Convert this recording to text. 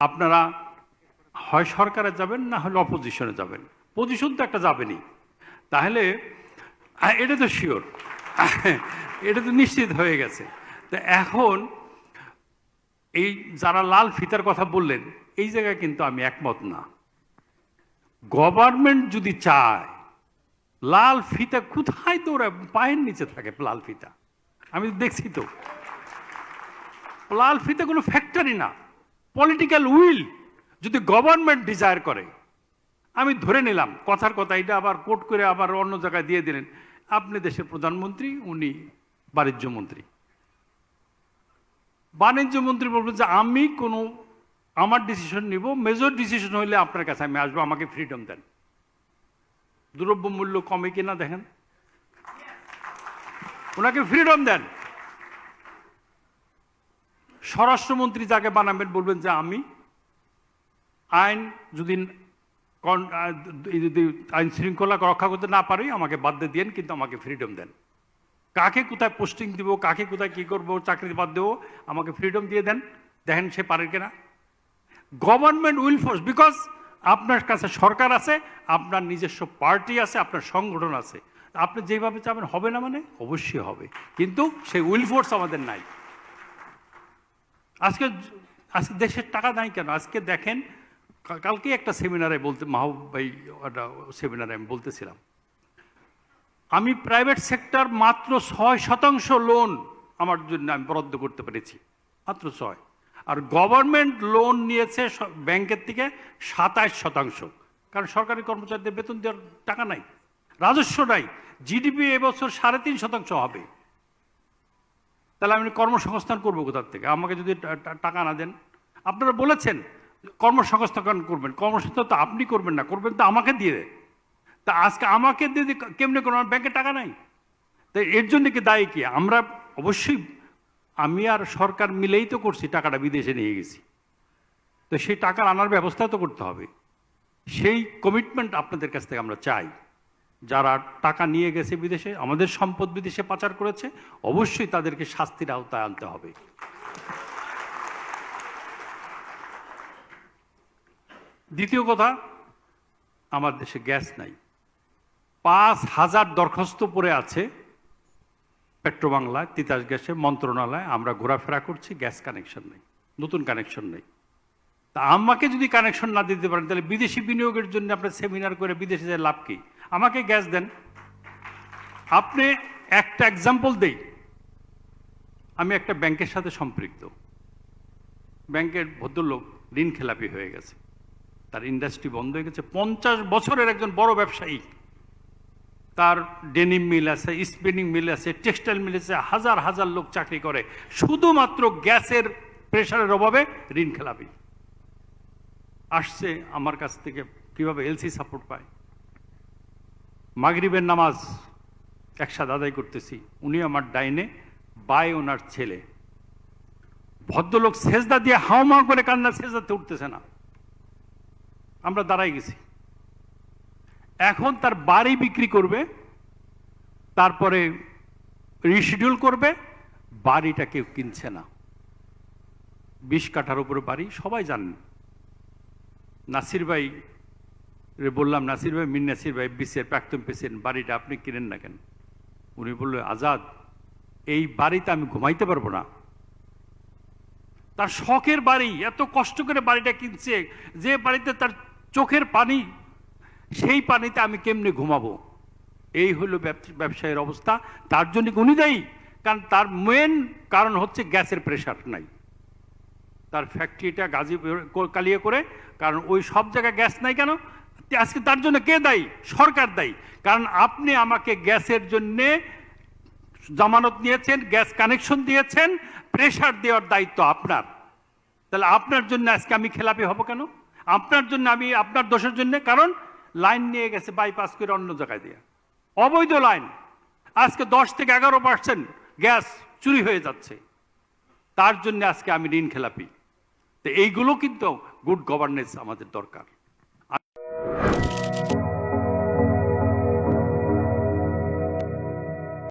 আপনারা হয় সরকারে যাবেন না হলে অপোজিশনে যাবেন। পজিশন তো একটা যাবেনই। তাহলে, এটা তো শিওর এটা তো নিশ্চিত হয়ে গেছে। তো এখন এই যারা লাল ফিতার কথা বললেন, এই জায়গায় কিন্তু আমি একমত না। গভর্নমেন্ট যদি চায়, লাল ফিতা কোথায় তো ওরা পায়ের নিচে থাকে লাল ফিতা। আমি দেখছি তো। লাল ফিতা কোনো ফ্যাক্টরি না। পলিটিক্যাল উইল যদি গভর্নমেন্ট ডিজায়ার করে আমি ধরে নিলাম কথার কথা এটা আবার কোট করে আবার অন্য জায়গায় দিয়ে দিলেন। আপনি দেশের প্রধানমন্ত্রী উনি বাণিজ্য মন্ত্রী বাণিজ্য মন্ত্রী বলবেন যে আমি কোনো আমার ডিসিশন নিব মেজর ডিসিশন হইলে আপনার কাছে আমি আসব আমাকে ফ্রিডম দেন। দ্রব্য মূল্য কমে কিনা দেখেন? ওনাকে ফ্রিডম দেন। স্বরাষ্ট্রমন্ত্রী যাকে বানাবেন বলবেন যে আমি, আইন যদি যদি আইন শৃঙ্খলা রক্ষা করতে না পারি, আমাকে বাদ দিয়ে দিন কিন্তু আমাকে ফ্রিডম দেন। কাকে কোথায় পোস্টিং দিব, কাকে কোথায় কি করব চাকরি বাদ দেবো, আমাকে ফ্রিডম দিয়ে দেন। দেখেন সে পারে কিনা। গভর্নমেন্ট উইল ফোর্স বিকজ আপনার কাছে সরকার আছে, আপনার নিজস্ব পার্টি আছে, আপনার সংগঠন আছে। আপনি যেভাবে চাবেন, হবে না মানে অবশ্যই হবে। কিন্তু সেই উইল ফোর্স আমাদের নাই। আজকে আজকে দেশের টাকা নাই কেন? আজকে দেখেন কালকে একটা সেমিনারে বলতে, মাহবুব ভাই একটা সেমিনারে আমি বলতেছিলাম। আমি প্রাইভেট সেক্টর মাত্র ছয় শতাংশ লোন আমার জন্য আমি বরাদ্দ করতে পেরেছি। মাত্র ছয়। আর গভর্নমেন্ট লোন নিয়েছে ব্যাংকের থেকে সাতাশ শতাংশ। কারণ সরকারি কর্মচারীদের বেতন দেওয়ার টাকা নাই। রাজস্ব নাই। জিডিপি এবছর সাড়ে তিন শতাংশ হবে। তাহলে আমি কর্মসংস্থান করব কোথার থেকে? আমাকে যদি টাকা না দেন? আপনারা বলেছেন, কর্মসংস্থান করবেন। কর্মসংস্থান তো আপনি করবেন না, করবেন তো আমাকে দিয়ে দেয় তা আজকে আমাকে দিয়ে কেমনে করব? আমার ব্যাংকে টাকা নাই। তো এর জন্য কি দায়ী কি? আমরা অবশ্যই, আমি আর সরকার মিলেই তো করছি, টাকাটা বিদেশে নিয়ে গেছি। তো সেই টাকা আনার ব্যবস্থা তো করতে হবে। সেই কমিটমেন্ট আপনাদের কাছ থেকে আমরা চাই। যারা টাকা নিয়ে গেছে বিদেশে, আমাদের সম্পদ বিদেশে পাচার করেছে, অবশ্যই তাদেরকে শাস্তির আওতায় আনতে হবে। দ্বিতীয় কথা, আমার দেশে গ্যাস নাই। পাঁচ হাজার দরখাস্ত পড়ে আছে পেট্রোবাংলায়, তিতাস গ্যাসে মন্ত্রণালয়, আমরা ঘোরাফেরা করছি, গ্যাস কানেকশন নেই, নতুন কানেকশন নেই। তা আমাকে যদি কানেকশন না দিতে পারেন, তাহলে বিদেশি বিনিয়োগের জন্য আপনার সেমিনার করে বিদেশে যায় লাভ কি? আমাকে গ্যাস দেন। আপনি একটা এক্সাম্পল দেই। আমি একটা ব্যাংকের সাথে সম্পৃক্ত। ব্যাংকের ভদ্রলোক ঋণ খেলাপি হয়ে গেছে। তার ইন্ডাস্ট্রি বন্ধ হয়ে গেছে। পঞ্চাশ বছরের একজন বড় ব্যবসায়ী। তার ডেনিম মিল আছে স্পিনিং মিল আছে টেক্সটাইল মিল আছে, হাজার হাজার লোক চাকরি করে। শুধুমাত্র গ্যাসের প্রেশারের অভাবে ঋণ খেলাপি। আসছে আমার কাছ থেকে কীভাবে এলসি সাপোর্ট পায়। মাগরিবের নামাজ একসাথে আদায় করতেছি। উনি আমার ডাইনে, বাই ওনার ছেলে। ভদ্রলোক সেজদা দিয়ে হাওমা করে কান্না সেজদাতে উঠতেছে না। আমরা দাঁড়াই গেছি। এখন তার বাড়ি বিক্রি করবে, তারপরে রিশিডিউল করবে, বাড়িটা কেউ কিনছে না। বিশ কাঠার উপরে বাড়ি, সবাই জানেন নাসির ভাই বললাম, নাসির ভাই, মিন নাসির ভাই বিসির প্রাক্তন প্রেসিডেন্ট, বাড়িটা আপনি কিনেন না কেন? উনি বলল, আজাদ, এই বাড়িতে আমি ঘুমাইতে পারব না। তার শখের বাড়ি, এত কষ্ট করে বাড়িটা কিনছে, যে বাড়িতে তার চোখের পানি, সেই পানিতে আমি কেমনে ঘুমাবো? এই হলো ব্যব- ব্যবসায়ের অবস্থা। তার জন্য উনি দেয়? কারণ তার মেন কারণ হচ্ছে গ্যাসের প্রেশার নাই। তার ফ্যাক্টরিটা গাজীপুর কালিয়ে করে, কারণ ওই সব জায়গায় গ্যাস নাই কেন? আজকে তার জন্য কে দায়ী? সরকার দায়ী। কারণ আপনি আমাকে গ্যাসের জন্যে জামানত নিয়েছেন, গ্যাস কানেকশন দিয়েছেন প্রেশার দেওয়ার দায়িত্ব আপনার। তাহলে আপনার জন্য আজকে আমি খেলাপি হব কেন? আপনার জন্য আমি আপনার দোষের জন্য, কারণ লাইন নিয়ে গেছে বাইপাস করে অন্য জায়গায় দিয়ে। অবৈধ লাইন আজকে দশ থেকে এগারো পার্সেন্ট গ্যাস চুরি হয়ে যাচ্ছে। তার জন্য আজকে আমি ঋণ খেলাপি। তো এইগুলো কিন্তু গুড গভর্নেন্স আমাদের দরকার।